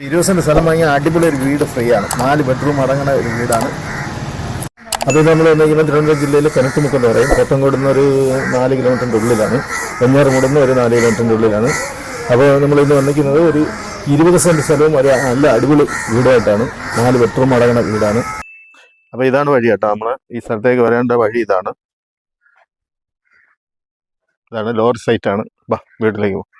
ഇരുപത് സ്ഥലം വാങ്ങിയാൽ അടിപൊളി ഒരു വീട് ഫ്രീ ആണ്. നാല് ബെഡ്റൂം അടങ്ങുന്ന ഒരു വീടാണ്. അത് നമ്മൾ തിരുവനന്തപുരം ജില്ലയിൽ കനത്തുമുക്ക് എന്ന് പറയും. കോട്ടങ്കോട് നിന്ന് ഒരു നാല് കിലോമീറ്ററിന്റെ ഉള്ളിലാണ്. വെഞ്ഞാറുമൂട് നിന്ന് ഒരു നാല് കിലോമീറ്ററിന്റെ ഉള്ളിലാണ്. അപ്പോൾ നമ്മൾ ഇന്ന് വന്നിരിക്കുന്നത് ഒരു ഇരുപത് സെന്റ് സ്ഥലവും ഒരു നല്ല അടിപൊളി വീടായിട്ടാണ്. നാല് ബെഡ്റൂം അടങ്ങുന്ന വീടാണ്. അപ്പോൾ ഇതാണ് വഴി കേട്ടോ. നമ്മൾ ഈ സ്ഥലത്തേക്ക് വരേണ്ട വഴി ഇതാണ്. ഇതാണ് ലോർ സൈറ്റ് ആണ് ബാ വീട്ടിലേക്ക് പോകും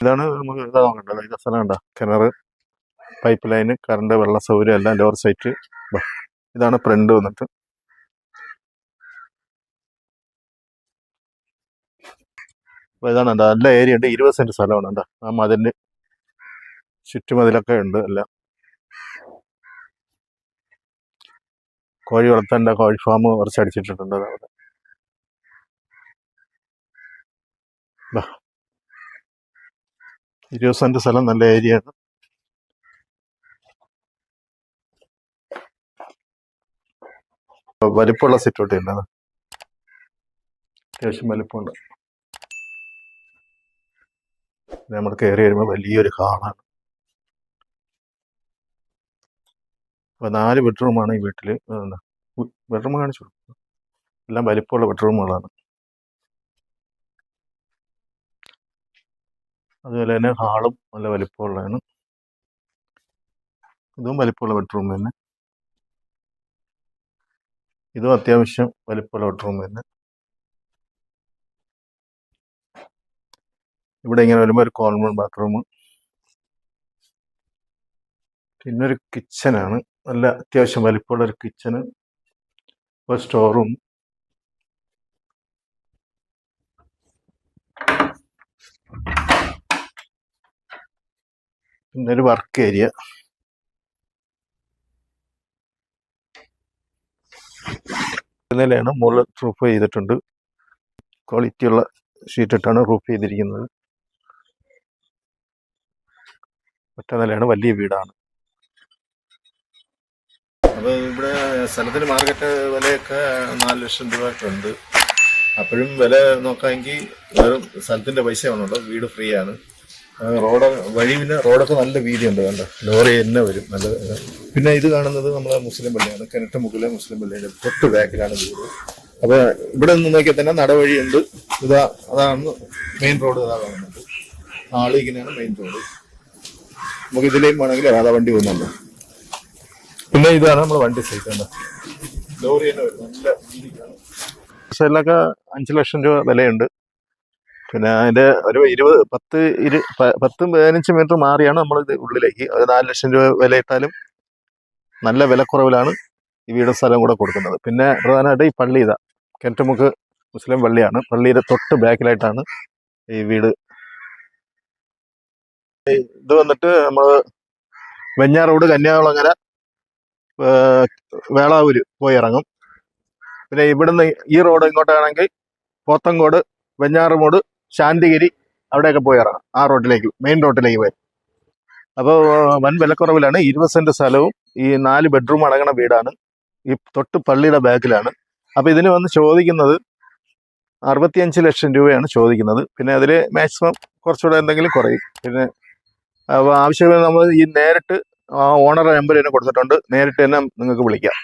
ഇതാണ് നമുക്ക് ഇതാ നോക്കണ്ടല്ലോ ഇത് സ്ഥലം കണ്ട? കിണർ പൈപ്പ് ലൈന് കറണ്ട് വെള്ള സൗകര്യം എല്ലാം ലോർ സൈറ്റ് ഇതാണ് ഫ്രണ്ട് വന്നിട്ട്. അപ്പോൾ ഇതാണ് എന്താ നല്ല ഏരിയ ഉണ്ട്. ഇരുപത് സെന്റ് സ്ഥലമാണ്. എന്താ ആ മതിലിന് ചുറ്റുമതിലൊക്കെ ഉണ്ട് എല്ലാം. കോഴി വളർത്തേണ്ട കോഴി ഫാം കുറച്ച് അടിച്ചിട്ടുണ്ട് അവിടെ. ഇരുപത് സെന്റ് സ്ഥലം നല്ല ഏരിയ ആണ്. ഇപ്പൊ വലിപ്പമുള്ള സിറ്റൗട്ട് ഉണ്ട്? അത്. അത്യാവശ്യം വലിപ്പമുണ്ട്. നമ്മൾ കയറി വരുമ്പോൾ വലിയൊരു ഹാളാണ്. അപ്പോൾ നാല് ബെഡ്റൂമാണ് ഈ വീട്ടിൽ ബെഡ്റൂം കാണിച്ചു എല്ലാം വലിപ്പമുള്ള ബെഡ്റൂമുകളാണ് അതുപോലെ തന്നെ ഹാളും നല്ല വലിപ്പമുള്ളതാണ്. ഇതും വലിപ്പമുള്ള ബെഡ്റൂം തന്നെ. ഇതും അത്യാവശ്യം വലിപ്പമുള്ള ബെഡ്റൂം തന്നെ. ഇവിടെ ഇങ്ങനെ വരുമ്പോൾ ഒരു കോമൺ ബാത്റൂം പിന്നെ ഒരു കിച്ചനാണ് നല്ല അത്യാവശ്യം വലിപ്പമുള്ള ഒരു കിച്ചന് ഒരു സ്റ്റോർ പിന്നെ ഒരു വർക്ക് ഏരിയ നിലയാണ് മുകളിൽ റൂഫ് ചെയ്തിട്ടുണ്ട്. ക്വാളിറ്റിയുള്ള ഷീറ്റ് ഇട്ടാണ് റൂഫ് ചെയ്തിരിക്കുന്നത്. ഒറ്റ നിലയാണ് വലിയ വീടാണ്. അപ്പോൾ ഇവിടെ സ്ഥലത്തിന് മാർക്കറ്റ് വിലയൊക്കെ നാല് ലക്ഷം രൂപ ഒക്കെ ഉണ്ട് അപ്പോഴും വില നോക്കാമെങ്കിൽ വെറും സ്ഥലത്തിന്റെ പൈസ ആണല്ലോ വീട് ഫ്രീ ആണ് റോഡ് വഴി പിന്നെ റോഡൊക്കെ നല്ല വീതിയുണ്ട് കണ്ടോ? ലോറി തന്നെ വരും. നല്ല പിന്നെ ഇത് കാണുന്നത് നമ്മളെ മുസ്ലിം പള്ളിയാണ് കിണറ്റുമുക്കിലെ മുസ്ലിം പള്ളിയുടെ തൊട്ട് ബാക്കിലാണ് വീട് അപ്പൊ ഇവിടെ നിന്ന് നോക്കിയാൽ തന്നെ നടവഴിയുണ്ട്. ഇതാ അതാണ് മെയിൻ റോഡ് ഇതാ കാണുന്നത്. ആൾ ഇങ്ങനെയാണ് മെയിൻ റോഡ് നമുക്ക് ഇതിലേയും വേണമെങ്കിൽ അതാ വണ്ടി പോകുന്നുണ്ട്. പിന്നെ ഇതാണ് നമ്മുടെ വണ്ടി സൈറ്റ് ലോറി തന്നെ വരും. നല്ല വീതിക്കാണ് സൈഡിലൊക്കെ അഞ്ച് ലക്ഷം രൂപ വിലയുണ്ട്. പിന്നെ അതിന്റെ ഒരു ഇരുപത് പത്ത് ഇരു പത്തും പതിനഞ്ച് മീറ്റർ മാറിയാണ് നമ്മൾ ഇത് ഉള്ളിലേക്ക് ഒരു നാല് ലക്ഷം രൂപ വില ഇട്ടാലും നല്ല വിലക്കുറവിലാണ് ഈ വീടും സ്ഥലവും കൂടെ കൊടുക്കുന്നത്. പിന്നെ പ്രധാനമായിട്ട് ഈ പള്ളി ഇതാ. കിണറ്റുമുക്ക് മുസ്ലിം പള്ളിയാണ്. പള്ളിയുടെ തൊട്ട് ബാക്കിലായിട്ടാണ് ഈ വീട്. ഇത് വന്നിട്ട് നമ്മൾ വെഞ്ഞാർ റോഡ് കന്യാകുളങ്ങര വേളാവൂര് പോയി ഇറങ്ങും പിന്നെ ഇവിടുന്ന് ഈ റോഡ് ഇങ്ങോട്ടാണെങ്കിൽ പോത്തങ്കോട് വെഞ്ഞാറുമൂട് ശാന്തിഗിരി അവിടെയൊക്കെ പോയി ഇറങ്ങാം. ആ റോഡിലേക്ക് മെയിൻ റോഡിലേക്ക് പോയി. അപ്പോൾ വൻ വിലക്കുറവിലാണ്. ഇരുപത് സെന്റ് സ്ഥലവും ഈ നാല് ബെഡ്റൂം അടങ്ങണ വീടാണ്. ഈ തൊട്ട് പള്ളിയുടെ ബാക്കിലാണ്. അപ്പോൾ ഇതിന് വന്ന് ചോദിക്കുന്നത് അറുപത്തിയഞ്ച് ലക്ഷം രൂപയാണ് ചോദിക്കുന്നത്. പിന്നെ അതിൽ മാക്സിമം കുറച്ചുകൂടെ എന്തെങ്കിലും കുറയും. പിന്നെ ആവശ്യമായി നമ്മൾ ഈ നേരിട്ട് ഓണർ നമ്പർ തന്നെ കൊടുത്തിട്ടുണ്ട്. നേരിട്ട് തന്നെ നിങ്ങൾക്ക് വിളിക്കാം.